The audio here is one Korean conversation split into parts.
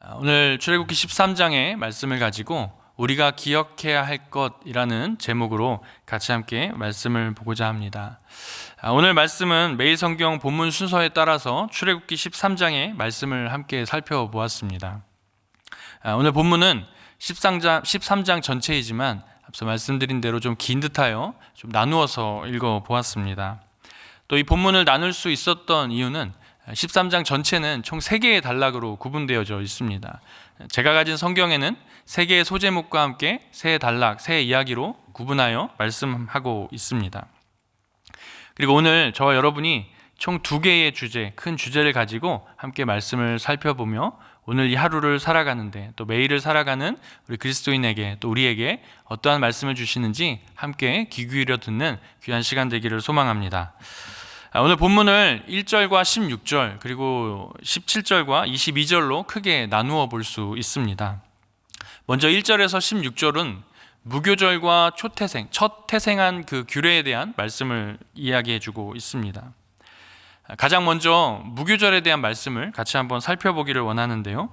아, 오늘 출애굽기 13장의 말씀을 가지고 우리가 기억해야 할 것이라는 제목으로 같이 함께 말씀을 보고자 합니다. 아, 오늘 말씀은 매일 성경 본문 순서에 따라서 출애굽기 13장의 말씀을 함께 살펴보았습니다. 아, 오늘 본문은 13장, 13장 전체이지만 앞서 말씀드린 대로 좀 긴 듯하여 좀 나누어서 읽어 보았습니다. 또 이 본문을 나눌 수 있었던 이유는 13장 전체는 총 3개의 단락으로 구분되어져 있습니다. 제가 가진 성경에는 3개의 소제목과 함께 세 단락, 세 이야기로 구분하여 말씀하고 있습니다. 그리고 오늘 저와 여러분이 총 두 개의 주제, 큰 주제를 가지고 함께 말씀을 살펴보며 오늘 이 하루를 살아가는데 또 매일을 살아가는 우리 그리스도인에게 또 우리에게 어떠한 말씀을 주시는지 함께 귀 기울여 듣는 귀한 시간 되기를 소망합니다. 아, 오늘 본문을 1절과 16절 그리고 17절과 22절로 크게 나누어 볼 수 있습니다. 먼저 1절에서 16절은 무교절과 초태생, 첫 태생한 그 규례에 대한 말씀을 이야기해 주고 있습니다. 가장 먼저 무교절에 대한 말씀을 같이 한번 살펴보기를 원하는데요.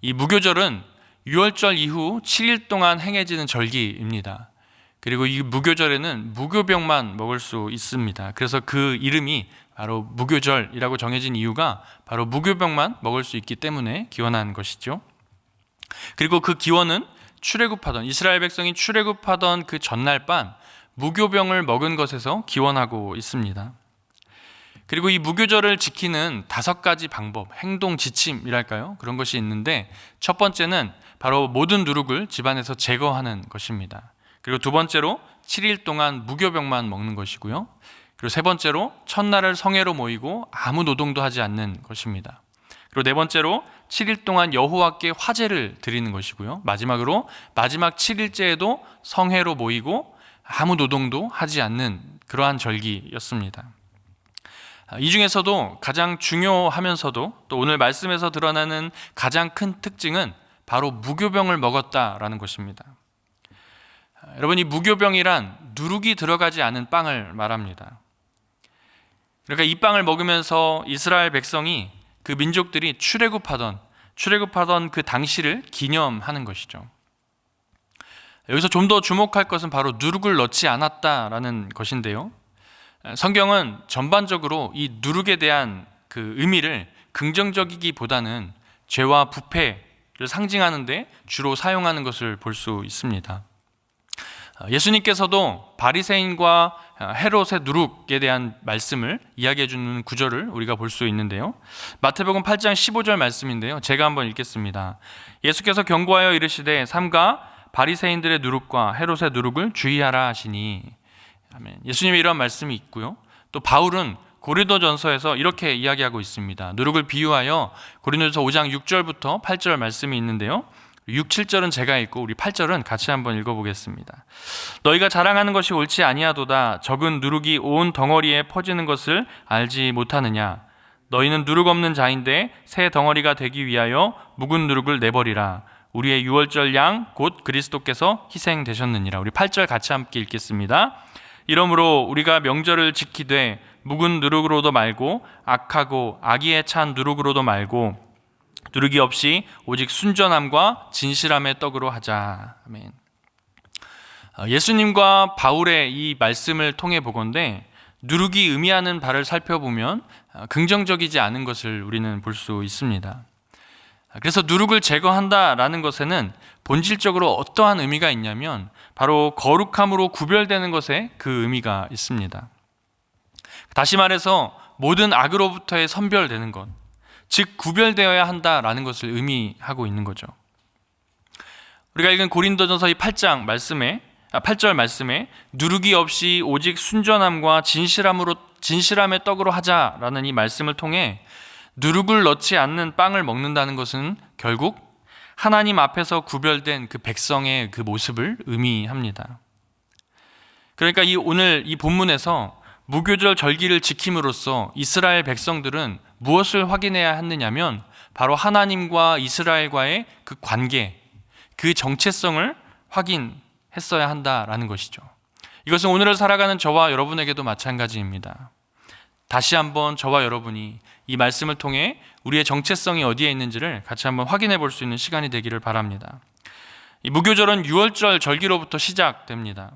이 무교절은 6월절 이후 7일 동안 행해지는 절기입니다. 그리고 이 무교절에는 무교병만 먹을 수 있습니다. 그래서 그 이름이 바로 무교절이라고 정해진 이유가 바로 무교병만 먹을 수 있기 때문에 기원한 것이죠. 그리고 그 기원은 출애굽하던 이스라엘 백성이 출애굽하던 그 전날 밤 무교병을 먹은 것에서 기원하고 있습니다. 그리고 이 무교절을 지키는 다섯 가지 방법, 행동 지침이랄까요? 그런 것이 있는데 첫 번째는 바로 모든 누룩을 집안에서 제거하는 것입니다. 그리고 두 번째로 7일 동안 무교병만 먹는 것이고요. 그리고 세 번째로 첫날을 성회로 모이고 아무 노동도 하지 않는 것입니다. 그리고 네 번째로 7일 동안 여호와께 화제를 드리는 것이고요. 마지막으로 마지막 7일째에도 성회로 모이고 아무 노동도 하지 않는 그러한 절기였습니다. 이 중에서도 가장 중요하면서도 또 오늘 말씀에서 드러나는 가장 큰 특징은 바로 무교병을 먹었다라는 것입니다. 여러분 이 무교병이란 누룩이 들어가지 않은 빵을 말합니다. 그러니까 이 빵을 먹으면서 이스라엘 백성이 그 민족들이 출애굽하던 출애굽하던 그 당시를 기념하는 것이죠. 여기서 좀 더 주목할 것은 바로 누룩을 넣지 않았다라는 것인데요. 성경은 전반적으로 이 누룩에 대한 그 의미를 긍정적이기보다는 죄와 부패를 상징하는데 주로 사용하는 것을 볼 수 있습니다. 예수님께서도 바리새인과 헤롯의 누룩에 대한 말씀을 이야기해 주는 구절을 우리가 볼 수 있는데요. 마태복음 8장 15절 말씀인데요. 제가 한번 읽겠습니다. 예수께서 경고하여 이르시되 삼가 바리새인들의 누룩과 헤롯의 누룩을 주의하라 하시니 아멘. 예수님의 이런 말씀이 있고요. 또 바울은 고린도전서에서 이렇게 이야기하고 있습니다. 누룩을 비유하여 고린도전서 5장 6절부터 8절 말씀이 있는데요. 6, 7절은 제가 읽고 우리 8절은 같이 한번 읽어보겠습니다. 너희가 자랑하는 것이 옳지 아니하도다. 적은 누룩이 온 덩어리에 퍼지는 것을 알지 못하느냐. 너희는 누룩 없는 자인데 새 덩어리가 되기 위하여 묵은 누룩을 내버리라. 우리의 유월절 양 곧 그리스도께서 희생되셨느니라. 우리 8절 같이 함께 읽겠습니다. 이러므로 우리가 명절을 지키되 묵은 누룩으로도 말고 악하고 악의에 찬 누룩으로도 말고 누르기 없이 오직 순전함과 진실함의 떡으로 하자. 아멘. 어, 예수님과 바울의 이 말씀을 통해 보건대 누룩이 의미하는 바를 살펴보면 어, 긍정적이지 않은 것을 우리는 볼 수 있습니다. 그래서 누룩을 제거한다라는 것에는 본질적으로 어떠한 의미가 있냐면 바로 거룩함으로 구별되는 것에 그 의미가 있습니다. 다시 말해서 모든 악으로부터의 선별되는 것, 즉 구별되어야 한다라는 것을 의미하고 있는 거죠. 우리가 읽은 고린도전서 이 8장 말씀에 아, 8절 말씀에 누르기 없이 오직 순전함과 진실함으로 진실함의 떡으로 하자라는 이 말씀을 통해 누룩을 넣지 않는 빵을 먹는다는 것은 결국 하나님 앞에서 구별된 그 백성의 그 모습을 의미합니다. 그러니까 이 오늘 이 본문에서 무교절 절기를 지킴으로써 이스라엘 백성들은 무엇을 확인해야 했느냐면 바로 하나님과 이스라엘과의 그 관계, 그 정체성을 확인했어야 한다라는 것이죠. 이것은 오늘을 살아가는 저와 여러분에게도 마찬가지입니다. 다시 한번 저와 여러분이 이 말씀을 통해 우리의 정체성이 어디에 있는지를 같이 한번 확인해 볼 수 있는 시간이 되기를 바랍니다. 이 무교절은 6월절 절기로부터 시작됩니다.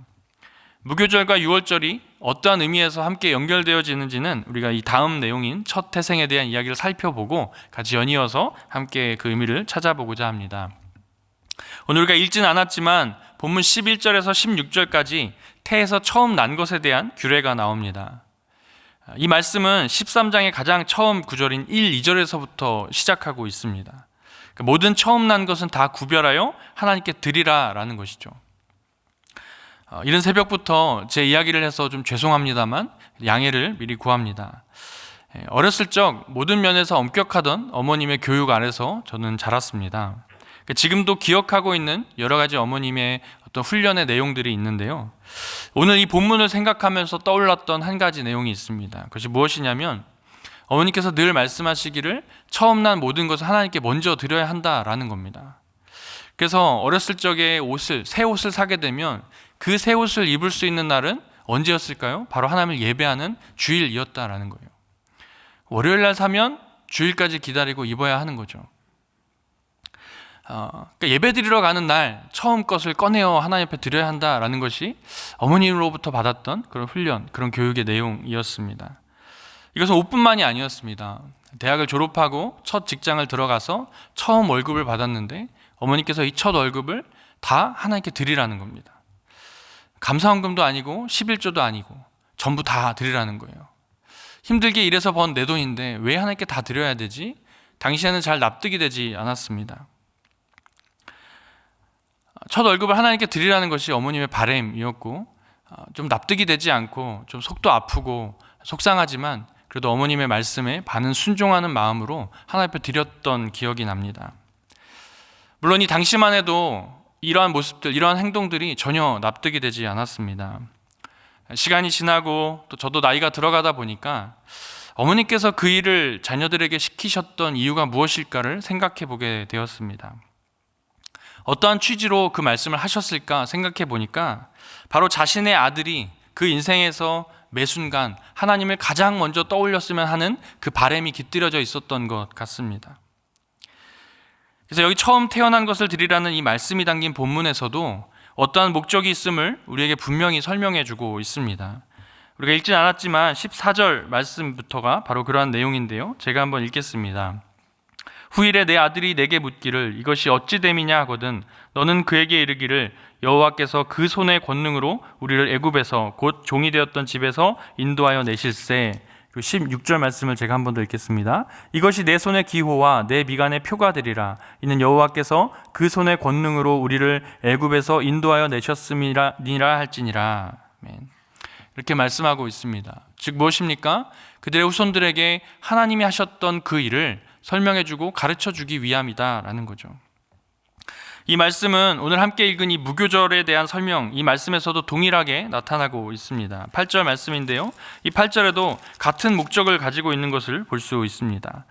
무교절과 6월절이 어떠한 의미에서 함께 연결되어지는지는 우리가 이 다음 내용인 첫 태생에 대한 이야기를 살펴보고 같이 연이어서 함께 그 의미를 찾아보고자 합니다. 오늘 우리가 읽진 않았지만 본문 11절에서 16절까지 태에서 처음 난 것에 대한 규례가 나옵니다. 이 말씀은 13장의 가장 처음 구절인 1, 2절에서부터 시작하고 있습니다. 그러니까 모든 처음 난 것은 다 구별하여 하나님께 드리라라는 것이죠. 어, 이른 새벽부터 제 이야기를 해서 좀 죄송합니다만 양해를 미리 구합니다. 예, 어렸을 적 모든 면에서 엄격하던 어머님의 교육 아래서 저는 자랐습니다. 그러니까 지금도 기억하고 있는 여러 가지 어머님의 어떤 훈련의 내용들이 있는데요. 오늘 이 본문을 생각하면서 떠올랐던 한 가지 내용이 있습니다. 그것이 무엇이냐면 어머니께서 늘 말씀하시기를 처음 난 모든 것을 하나님께 먼저 드려야 한다라는 겁니다. 그래서 어렸을 적에 옷을 새 옷을 사게 되면 그 새 옷을 입을 수 있는 날은 언제였을까요? 바로 하나님을 예배하는 주일이었다라는 거예요. 월요일 날 사면 주일까지 기다리고 입어야 하는 거죠. 어, 그러니까 예배 드리러 가는 날 처음 것을 꺼내어 하나님 앞에 드려야 한다라는 것이 어머님으로부터 받았던 그런 훈련, 그런 교육의 내용이었습니다. 이것은 옷뿐만이 아니었습니다. 대학을 졸업하고 첫 직장을 들어가서 처음 월급을 받았는데 어머니께서 이 첫 월급을 다 하나님께 드리라는 겁니다. 감사원금도 아니고 11조도 아니고 전부 다 드리라는 거예요. 힘들게 일해서 번 내 돈인데 왜 하나님께 다 드려야 되지? 당시에는 잘 납득이 되지 않았습니다. 첫 월급을 하나님께 드리라는 것이 어머님의 바램이었고 어, 좀 납득이 되지 않고 좀 속도 아프고 속상하지만 그래도 어머님의 말씀에 반은 순종하는 마음으로 하나님 앞에 드렸던 기억이 납니다. 물론 이 당시만 해도 이러한 모습들, 이러한 행동들이 전혀 납득이 되지 않았습니다. 시간이 지나고 또 저도 나이가 들어가다 보니까 어머니께서 그 일을 자녀들에게 시키셨던 이유가 무엇일까를 생각해 보게 되었습니다. 어떠한 취지로 그 말씀을 하셨을까 생각해 보니까 바로 자신의 아들이 그 인생에서 매 순간 하나님을 가장 먼저 떠올렸으면 하는 그 바램이 깃들여져 있었던 것 같습니다. 그래서 여기 처음 태어난 것을 드리라는 이 말씀이 담긴 본문에서도 어떠한 목적이 있음을 우리에게 분명히 설명해 주고 있습니다. 우리가 읽진 않았지만 14절 말씀부터가 바로 그러한 내용인데요. 제가 한번 읽겠습니다. 후일에 내 아들이 내게 묻기를 이것이 어찌 됨이냐 하거든 너는 그에게 이르기를 여호와께서 그 손의 권능으로 우리를 애굽에서 곧 종이 되었던 집에서 인도하여 내실세 16절 말씀을 제가 한 번 더 읽겠습니다. 이것이 내 손의 기호와 내 미간의 표가 되리라. 이는 여호와께서 그 손의 권능으로 우리를 애굽에서 인도하여 내셨음이라 할지니라. 이렇게 말씀하고 있습니다. 즉 무엇입니까? 그들의 후손들에게 하나님이 하셨던 그 일을 설명해 주고 가르쳐 주기 위함이다라는 거죠. 이 말씀은 오늘 함께 읽은 이 무교절에 대한 설명, 이 말씀에서도 동일하게 나타나고 있습니다. 8절 말씀인데요. 이 8절에도 같은 목적을 가지고 있는 것을 볼 수 있습니다.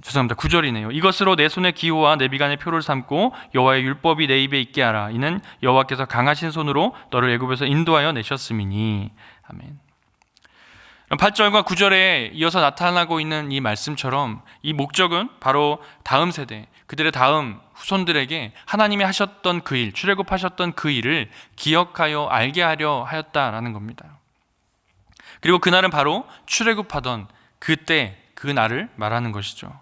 죄송합니다. 9절이네요. 이것으로 내 손의 기호와 내 비간의 표를 삼고 여호와의 율법이 내 입에 있게 하라. 이는 여호와께서 강하신 손으로 너를 애굽에서 인도하여 내셨음이니. 아멘. 8절과 9절에 이어서 나타나고 있는 이 말씀처럼 이 목적은 바로 다음 세대, 그들의 다음 후손들에게 하나님이 하셨던 그 일, 출애굽하셨던 그 일을 기억하여 알게 하려 하였다라는 겁니다. 그리고 그날은 바로 출애굽하던 그때 그 날을 말하는 것이죠.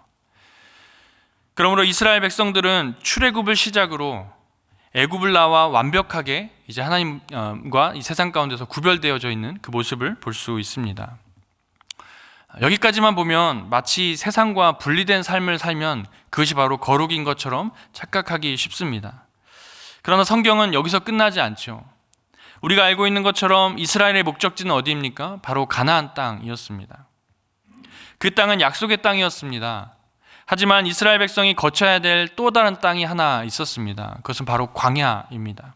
그러므로 이스라엘 백성들은 출애굽을 시작으로 애굽을 나와 완벽하게 이제 하나님과 이 세상 가운데서 구별되어져 있는 그 모습을 볼 수 있습니다. 여기까지만 보면 마치 세상과 분리된 삶을 살면 그것이 바로 거룩인 것처럼 착각하기 쉽습니다. 그러나 성경은 여기서 끝나지 않죠. 우리가 알고 있는 것처럼 이스라엘의 목적지는 어디입니까? 바로 가나안 땅이었습니다. 그 땅은 약속의 땅이었습니다. 하지만 이스라엘 백성이 거쳐야 될 또 다른 땅이 하나 있었습니다. 그것은 바로 광야입니다.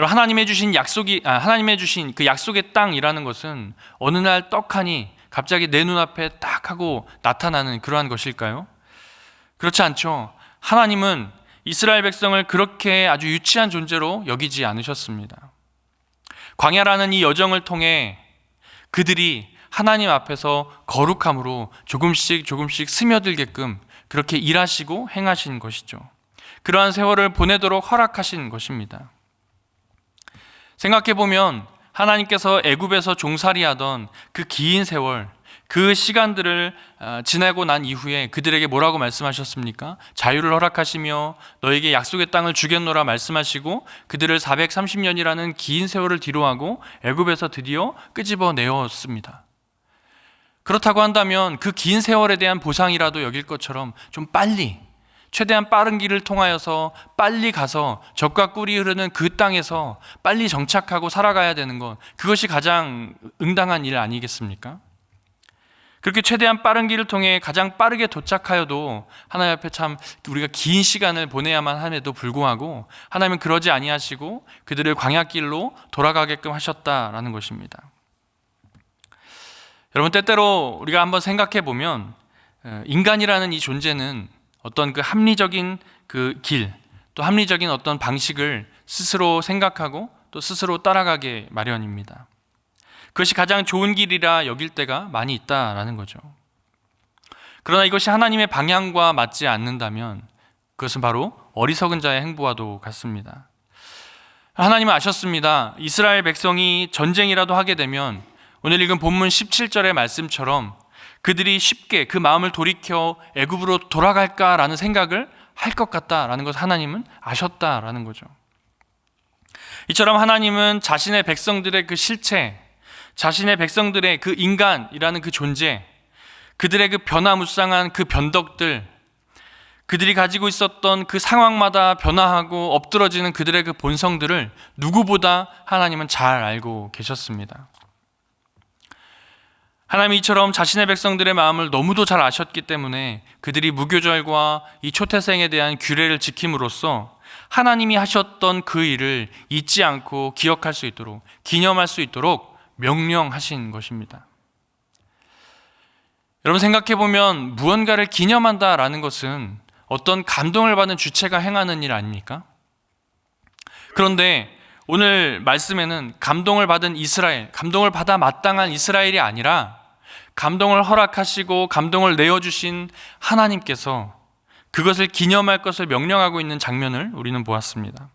여러분 하나님의 주신 약속이 아, 하나님의 주신 그 약속의 땅이라는 것은 어느 날 떡하니 갑자기 내 눈앞에 딱 하고 나타나는 그러한 것일까요? 그렇지 않죠. 하나님은 이스라엘 백성을 그렇게 아주 유치한 존재로 여기지 않으셨습니다. 광야라는 이 여정을 통해 그들이 하나님 앞에서 거룩함으로 조금씩 조금씩 스며들게끔 그렇게 일하시고 행하신 것이죠. 그러한 세월을 보내도록 허락하신 것입니다. 생각해 보면 하나님께서 애굽에서 종살이하던 그 긴 세월, 그 시간들을 아, 지나고 난 이후에 그들에게 뭐라고 말씀하셨습니까? 자유를 허락하시며 너에게 약속의 땅을 주겠노라 말씀하시고 그들을 430년이라는 긴 세월을 뒤로하고 애굽에서 드디어 끄집어 내었습니다. 그렇다고 한다면 그 긴 세월에 대한 보상이라도 여길 것처럼 좀 빨리 최대한 빠른 길을 통하여서 빨리 가서 적과 꿀이 흐르는 그 땅에서 빨리 정착하고 살아가야 되는 것 그것이 가장 응당한 일 아니겠습니까? 그렇게 최대한 빠른 길을 통해 가장 빠르게 도착하여도 하나님 앞에 참 우리가 긴 시간을 보내야만 함에도 불구하고 하나님은 그러지 아니하시고 그들을 광야길로 돌아가게끔 하셨다라는 것입니다. 여러분 때때로 우리가 한번 생각해 보면 어, 인간이라는 이 존재는 어떤 그 합리적인 그 길, 또 합리적인 어떤 방식을 스스로 생각하고 또 스스로 따라가게 마련입니다. 그것이 가장 좋은 길이라 여길 때가 많이 있다라는 거죠. 그러나 이것이 하나님의 방향과 맞지 않는다면 그것은 바로 어리석은 자의 행보와도 같습니다. 하나님은 아셨습니다. 이스라엘 백성이 전쟁이라도 하게 되면 오늘 읽은 본문 17절의 말씀처럼 그들이 쉽게 그 마음을 돌이켜 애굽으로 돌아갈까라는 생각을 할 것 같다라는 것을 하나님은 아셨다라는 거죠. 이처럼 하나님은 자신의 백성들의 그 실체, 자신의 백성들의 그 인간이라는 그 존재, 그들의 그 변화무쌍한 그 변덕들, 그들이 가지고 있었던 그 상황마다 변화하고 엎드러지는 그들의 그 본성들을 누구보다 하나님은 잘 알고 계셨습니다. 하나님 이처럼 자신의 백성들의 마음을 너무도 잘 아셨기 때문에 그들이 무교절과 이 초태생에 대한 규례를 지킴으로써 하나님이 하셨던 그 일을 잊지 않고 기억할 수 있도록 기념할 수 있도록 명령하신 것입니다. 여러분 생각해 보면 무언가를 기념한다라는 것은 어떤 감동을 받는 주체가 행하는 일 아닙니까? 그런데 오늘 말씀에는 감동을 받은 이스라엘, 감동을 받아 마땅한 이스라엘이 아니라 감동을 허락하시고 감동을 내어주신 하나님께서 그것을 기념할 것을 명령하고 있는 장면을 우리는 보았습니다.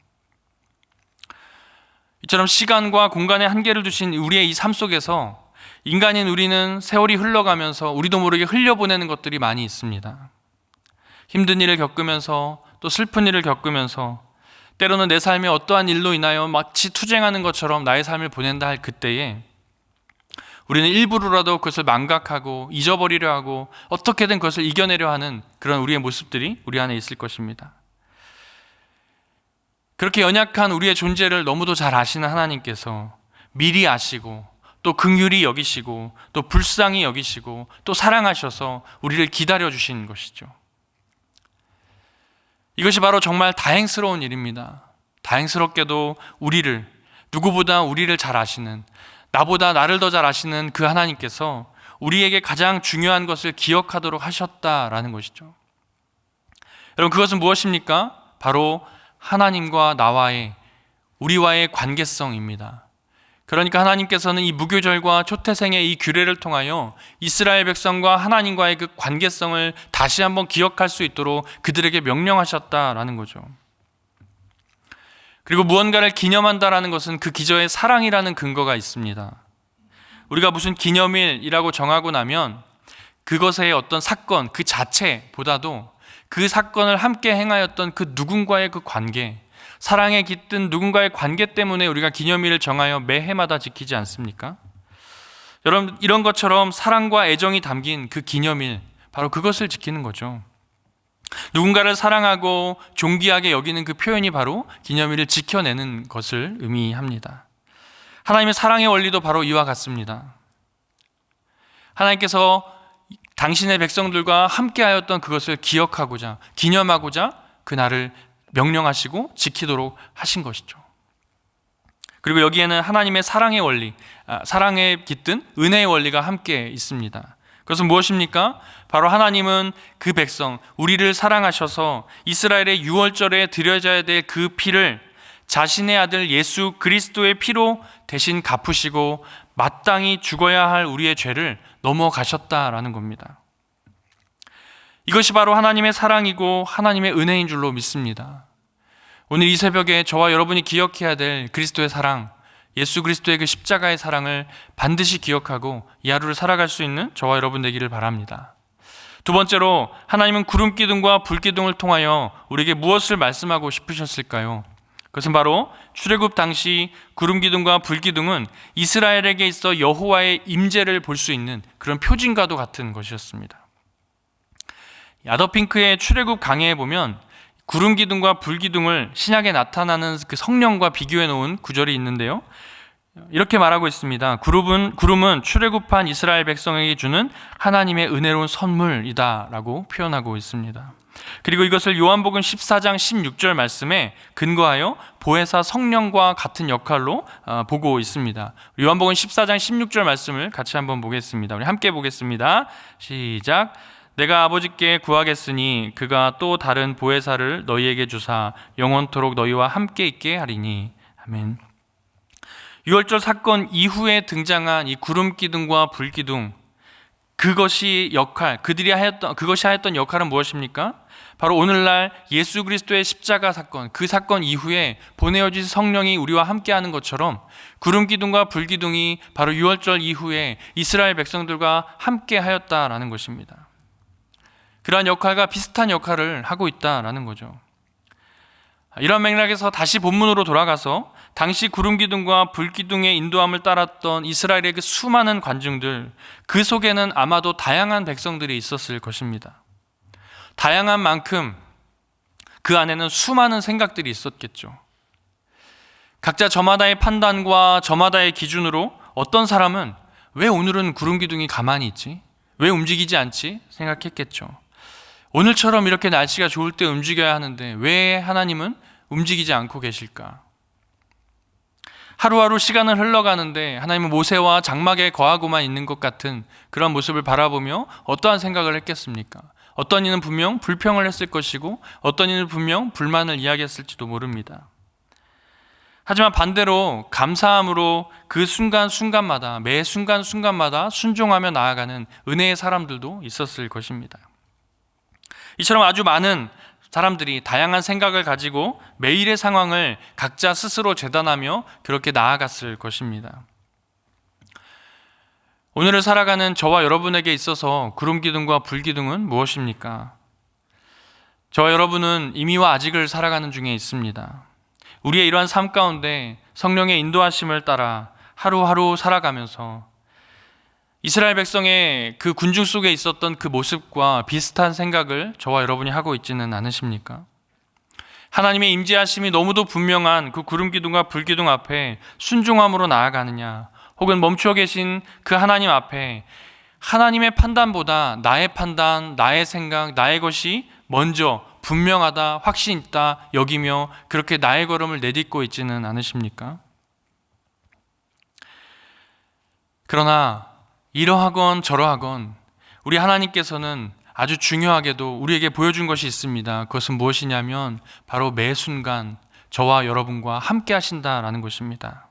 이처럼 시간과 공간의 한계를 두신 우리의 이 삶 속에서 인간인 우리는 세월이 흘러가면서 우리도 모르게 흘려보내는 것들이 많이 있습니다. 힘든 일을 겪으면서 또 슬픈 일을 겪으면서 때로는 내 삶에 어떠한 일로 인하여 마치 투쟁하는 것처럼 나의 삶을 보낸다 할 그때에 우리는 일부러라도 그것을 망각하고 잊어버리려 하고 어떻게든 그것을 이겨내려 하는 그런 우리의 모습들이 우리 안에 있을 것입니다. 그렇게 연약한 우리의 존재를 너무도 잘 아시는 하나님께서 미리 아시고 또 긍휼히 여기시고 또 불쌍히 여기시고 또 사랑하셔서 우리를 기다려 주신 것이죠. 이것이 바로 정말 다행스러운 일입니다. 다행스럽게도 우리를 누구보다 우리를 잘 아시는 나보다 나를 더 잘 아시는 그 하나님께서 우리에게 가장 중요한 것을 기억하도록 하셨다라는 것이죠. 여러분, 그것은 무엇입니까? 바로 하나님과 나와의, 우리와의 관계성입니다. 그러니까 하나님께서는 이 무교절과 초태생의 이 규례를 통하여 이스라엘 백성과 하나님과의 그 관계성을 다시 한번 기억할 수 있도록 그들에게 명령하셨다라는 거죠. 그리고 무언가를 기념한다라는 것은 그 기저에 사랑이라는 근거가 있습니다. 우리가 무슨 기념일이라고 정하고 나면 그것의 어떤 사건 그 자체보다도 그 사건을 함께 행하였던 그 누군가의 그 관계, 사랑에 깃든 누군가의 관계 때문에 우리가 기념일을 정하여 매해마다 지키지 않습니까? 여러분, 이런 것처럼 사랑과 애정이 담긴 그 기념일, 바로 그것을 지키는 거죠. 누군가를 사랑하고 존귀하게 여기는 그 표현이 바로 기념일을 지켜내는 것을 의미합니다. 하나님의 사랑의 원리도 바로 이와 같습니다. 하나님께서 당신의 백성들과 함께하였던 그것을 기억하고자, 기념하고자 그날을 명령하시고 지키도록 하신 것이죠. 그리고 여기에는 하나님의 사랑의 원리, 아, 사랑에 깃든 은혜의 원리가 함께 있습니다. 그것은 무엇입니까? 바로 하나님은 그 백성, 우리를 사랑하셔서 이스라엘의 유월절에 드려져야 될 그 피를 자신의 아들 예수 그리스도의 피로 대신 갚으시고 마땅히 죽어야 할 우리의 죄를 넘어가셨다라는 겁니다. 이것이 바로 하나님의 사랑이고 하나님의 은혜인 줄로 믿습니다. 오늘 이 새벽에 저와 여러분이 기억해야 될 그리스도의 사랑, 예수 그리스도의 그 십자가의 사랑을 반드시 기억하고 이 하루를 살아갈 수 있는 저와 여러분 되기를 바랍니다. 두 번째로 하나님은 구름 기둥과 불 기둥을 통하여 우리에게 무엇을 말씀하고 싶으셨을까요? 그것은 바로 출애굽 당시 구름 기둥과 불 기둥은 이스라엘에게 있어 여호와의 임재를 볼 수 있는 그런 표징과도 같은 것이었습니다. 야더핑크의 출애굽 강해에 보면 구름 기둥과 불 기둥을 신약에 나타나는 그 성령과 비교해 놓은 구절이 있는데요. 이렇게 말하고 있습니다. 구름은 구름은 출애굽한 이스라엘 백성에게 주는 하나님의 은혜로운 선물이다라고 표현하고 있습니다. 그리고 이것을 요한복음 14장 16절 말씀에 근거하여 보혜사 성령과 같은 역할로 어, 보고 있습니다. 요한복음 14장 16절 말씀을 같이 한번 보겠습니다. 우리 함께 보겠습니다. 시작. 내가 아버지께 구하겠으니 그가 또 다른 보혜사를 너희에게 주사 영원토록 너희와 함께 있게 하리니 아멘. 유월절 사건 이후에 등장한 이 구름 기둥과 불 기둥 그것이 역할 그들이 하였던 그것이 하였던 역할은 무엇입니까? 바로 오늘날 예수 그리스도의 십자가 사건 그 사건 이후에 보내어진 성령이 우리와 함께하는 것처럼 구름 기둥과 불 기둥이 바로 유월절 이후에 이스라엘 백성들과 함께하였다라는 것입니다. 그러한 역할과 비슷한 역할을 하고 있다라는 거죠. 이런 맥락에서 다시 본문으로 돌아가서 당시 구름 기둥과 불 기둥의 인도함을 따랐던 이스라엘의 그 수많은 관중들 그 속에는 아마도 다양한 백성들이 있었을 것입니다. 다양한 만큼 그 안에는 수많은 생각들이 있었겠죠. 각자 저마다의 판단과 저마다의 기준으로 어떤 사람은 왜 오늘은 구름 기둥이 가만히 있지? 왜 움직이지 않지? 생각했겠죠. 오늘처럼 이렇게 날씨가 좋을 때 움직여야 하는데 왜 하나님은 움직이지 않고 계실까? 하루하루 시간을 흘러가는데 하나님은 모세와 장막에 거하고만 있는 것 같은 그런 모습을 바라보며 어떠한 생각을 했겠습니까? 어떤 이는 분명 불평을 했을 것이고 어떤 이는 분명 불만을 이야기했을지도 모릅니다. 하지만 반대로 감사함으로 그 순간순간마다 매 순간순간마다 순종하며 나아가는 은혜의 사람들도 있었을 것입니다. 이처럼 아주 많은 사람들이 다양한 생각을 가지고 매일의 상황을 각자 스스로 재단하며 그렇게 나아갔을 것입니다. 오늘을 살아가는 저와 여러분에게 있어서 구름 기둥과 불 기둥은 무엇입니까? 저와 여러분은 이미와 아직을 살아가는 중에 있습니다. 우리의 이러한 삶 가운데 성령의 인도하심을 따라 하루하루 살아가면서 이스라엘 백성의 그 군중 속에 있었던 그 모습과 비슷한 생각을 저와 여러분이 하고 있지는 않으십니까? 하나님의 임재하심이 너무도 분명한 그 구름 기둥과 불 기둥 앞에 순종함으로 나아가느냐, 혹은 멈추어 계신 그 하나님 앞에 하나님의 판단보다 나의 판단, 나의 생각, 나의 것이 먼저 분명하다, 확신 있다 여기며 그렇게 나의 걸음을 내딛고 있지는 않으십니까? 그러나 이러하건 저러하건 우리 하나님께서는 아주 중요하게도 우리에게 보여준 것이 있습니다. 그것은 무엇이냐면 바로 매 순간 저와 여러분과 함께 하신다라는 것입니다.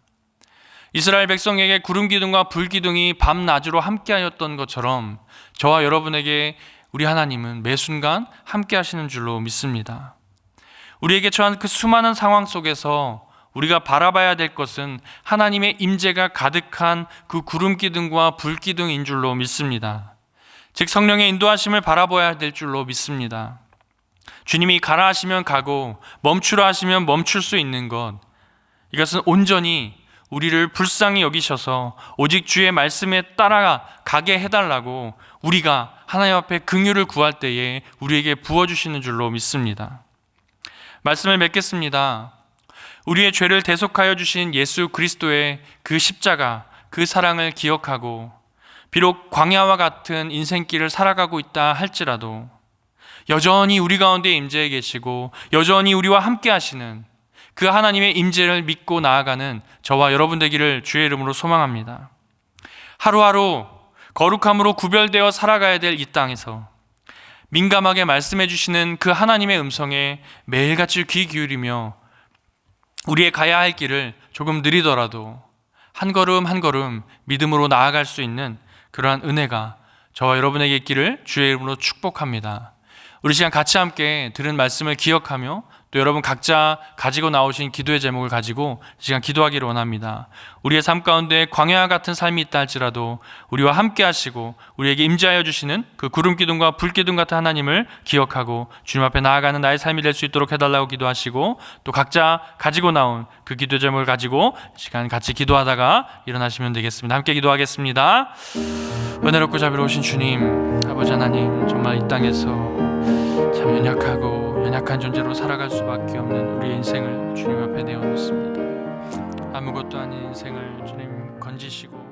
이스라엘 백성에게 구름 기둥과 불 기둥이 밤낮으로 함께하였던 것처럼 저와 여러분에게 우리 하나님은 매 순간 함께 하시는 줄로 믿습니다. 우리에게 처한 그 수많은 상황 속에서 우리가 바라봐야 될 것은 하나님의 임재가 가득한 그 구름 기둥과 불 기둥인 줄로 믿습니다. 즉 성령의 인도하심을 바라봐야 될 줄로 믿습니다. 주님이 가라 하시면 가고 멈추라 하시면 멈출 수 있는 것. 이것은 온전히 우리를 불쌍히 여기셔서 오직 주의 말씀에 따라 가게 해달라고 우리가 하나님 앞에 긍휼을 구할 때에 우리에게 부어 주시는 줄로 믿습니다. 말씀을 맺겠습니다. 우리의 죄를 대속하여 주신 예수 그리스도의 그 십자가, 그 사랑을 기억하고 비록 광야와 같은 인생길을 살아가고 있다 할지라도 여전히 우리 가운데 임재해 계시고 여전히 우리와 함께 하시는 그 하나님의 임재를 믿고 나아가는 저와 여러분 되기를 주의 이름으로 소망합니다. 하루하루 거룩함으로 구별되어 살아가야 될 이 땅에서 민감하게 말씀해 주시는 그 하나님의 음성에 매일같이 귀 기울이며 우리의 가야 할 길을 조금 느리더라도 한 걸음 한 걸음 믿음으로 나아갈 수 있는 그러한 은혜가 저와 여러분에게 있기를 주의 이름으로 축복합니다. 우리 시간 같이 함께 들은 말씀을 기억하며 또 여러분 각자 가지고 나오신 기도의 제목을 가지고 이 시간 기도하기를 원합니다. 우리의 삶 가운데 광야와 같은 삶이 있다 할지라도 우리와 함께 하시고 우리에게 임재하여 주시는 그 구름 기둥과 불 기둥 같은 하나님을 기억하고 주님 앞에 나아가는 나의 삶이 될 수 있도록 해달라고 기도하시고 또 각자 가지고 나온 그 기도 제목을 가지고 이 시간 같이 기도하다가 일어나시면 되겠습니다. 함께 기도하겠습니다. 은혜롭고 자비로우신 주님, 아버지 하나님, 정말 이 땅에서 참 연약하고 연약한 존재로 살아갈 수밖에 없는 우리의 인생을 주님 앞에 내어놓습니다. 아무것도 아닌 인생을 주님 건지시고